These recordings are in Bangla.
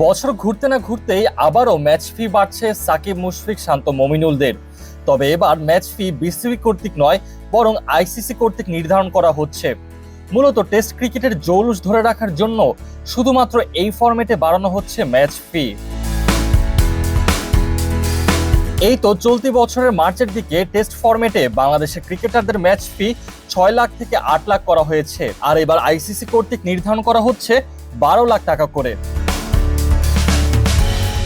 বছর ঘুরতে না ঘুরতেই আবারও ম্যাচ ফি বাড়ছে সাকিব, মুশফিক, শান্ত, মমিনুলদের। তবে এবার ম্যাচ ফি বিসিবি কর্তৃক নয়, বরং আইসিসি কর্তৃক নির্ধারণ করা হচ্ছে। মূলত টেস্ট ক্রিকেটের জৌলুস ধরে রাখার জন্য শুধুমাত্র এই ফরম্যাটে বাড়ানো হচ্ছে ম্যাচ ফি। এই তো চলতি বছরের মার্চের দিকে টেস্ট ফরম্যাটে বাংলাদেশের ক্রিকেটারদের ম্যাচ ফি ছয় লাখ থেকে আট লাখ করা হয়েছে। আর এবার আইসিসি কর্তৃক নির্ধারণ করা হচ্ছে বারো লাখ টাকা করে।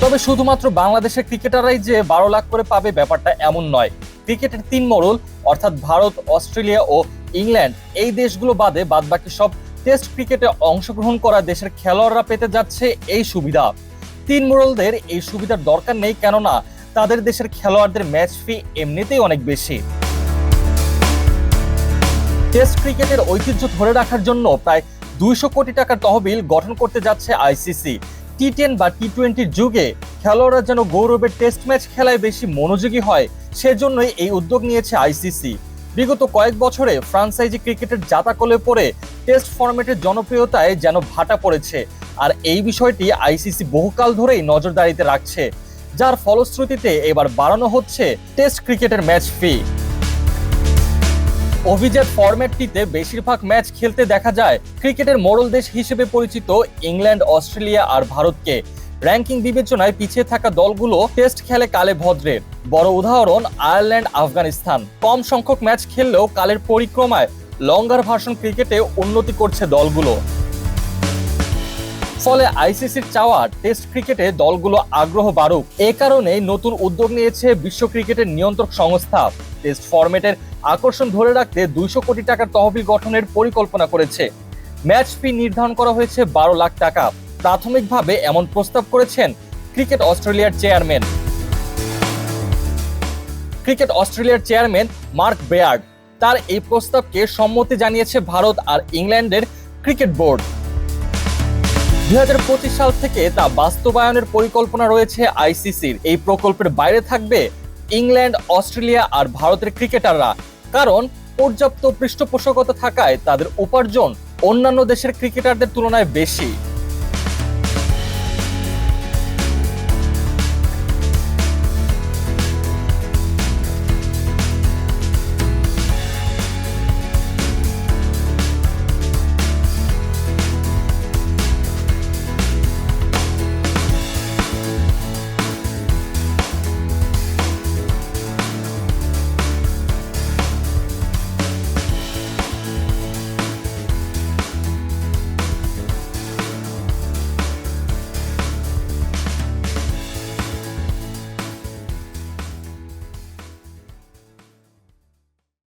তবে শুধুমাত্র বাংলাদেশের ক্রিকেটাররাই যে বারো লাখ করে পাবে ব্যাপারটা এমন নয়। ক্রিকেটের তিন মরল অর্থাৎ ভারত, অস্ট্রেলিয়া ও ইংল্যান্ড, এই দেশগুলো বাদে বাদবাকি সব টেস্ট ক্রিকেটে অংশগ্রহণ করা দেশের খেলোয়াড়রা পেতে যাচ্ছে এই সুবিধা। তিন মোড়লদের এই সুবিধার দরকার নেই কেননা তাদের দেশের খেলোয়াড়দের ম্যাচ ফি এমনিতেই অনেক বেশি। টেস্ট ক্রিকেটের ঐতিহ্য ধরে রাখার জন্য প্রায় দুইশো কোটি টাকার তহবিল গঠন করতে যাচ্ছে আইসিসি। টি টেন বা টি টোয়েন্টির যুগে খেলোয়াড়রা যেন গৌরবের টেস্ট ম্যাচ খেলায় বেশি মনোযোগী হয়, সেজন্যই এই উদ্যোগ নিয়েছে আইসিসি বিগত কয়েক বছরে ফ্রান্সাইজি ক্রিকেটের জাতাকলে পড়ে টেস্ট ফরম্যাটের জনপ্রিয়তায় যেন ভাটা পড়েছে, আর এই বিষয়টি আইসিসি বহুকাল ধরেই নজরদারিতে রাখছে, যার ফলশ্রুতিতে এবার বাড়ানো হচ্ছে টেস্ট ক্রিকেটের ম্যাচ ফি অভিজাত ফরম্যাটটিতে বেশিরভাগ ম্যাচ খেলতে দেখা যায় ক্রিকেটের মোড়ল দেশ হিসেবে পরিচিত ইংল্যান্ড, অস্ট্রেলিয়া আর ভারতকে। র্যাঙ্কিং বিবেচনায় পিছিয়ে থাকা দলগুলো টেস্ট খেলে কালে ভদ্রের। বড় উদাহরণ, আয়ারল্যান্ড, আফগানিস্তান। কম সংখ্যক ম্যাচ খেললেও কালের পরিক্রমায় লঙ্গার ভার্সন ক্রিকেটে উন্নতি করছে দলগুলো। ফলে আইসিসির চাওয়া টেস্ট ক্রিকেটে দলগুলো আগ্রহ বাড়ুক। এ কারণে নতুন উদ্যোগ নিয়েছে বিশ্ব ক্রিকেটের নিয়ন্ত্রক সংস্থা। টেস্ট ফরম্যাটের আকর্ষণ ধরে রাখতে দুইশো কোটি টাকার তহবিল গঠনের পরিকল্পনা করেছে। ম্যাচ ফি নির্ধারণ করা হয়েছে বারো লাখ টাকা। প্রাথমিকভাবে এমন প্রস্তাব করেছেন ক্রিকেট অস্ট্রেলিয়ার চেয়ারম্যান। ক্রিকেট অস্ট্রেলিয়ার চেয়ারম্যান মার্ক বেয়ার্ড তার এই প্রস্তাবকে সম্মতি জানিয়েছে ভারত আর ইংল্যান্ডের ক্রিকেট বোর্ড। দুই সাল থেকে তা বাস্তবায়নের পরিকল্পনা রয়েছে আইসিসির। এই প্রকল্পের বাইরে থাকবে ইংল্যান্ড, অস্ট্রেলিয়া আর ভারতের ক্রিকেটাররা। কারণ, পর্যাপ্ত পৃষ্ঠপোষকতা থাকায় তাদের উপার্জন অন্যান্য দেশের ক্রিকেটারদের তুলনায় বেশি।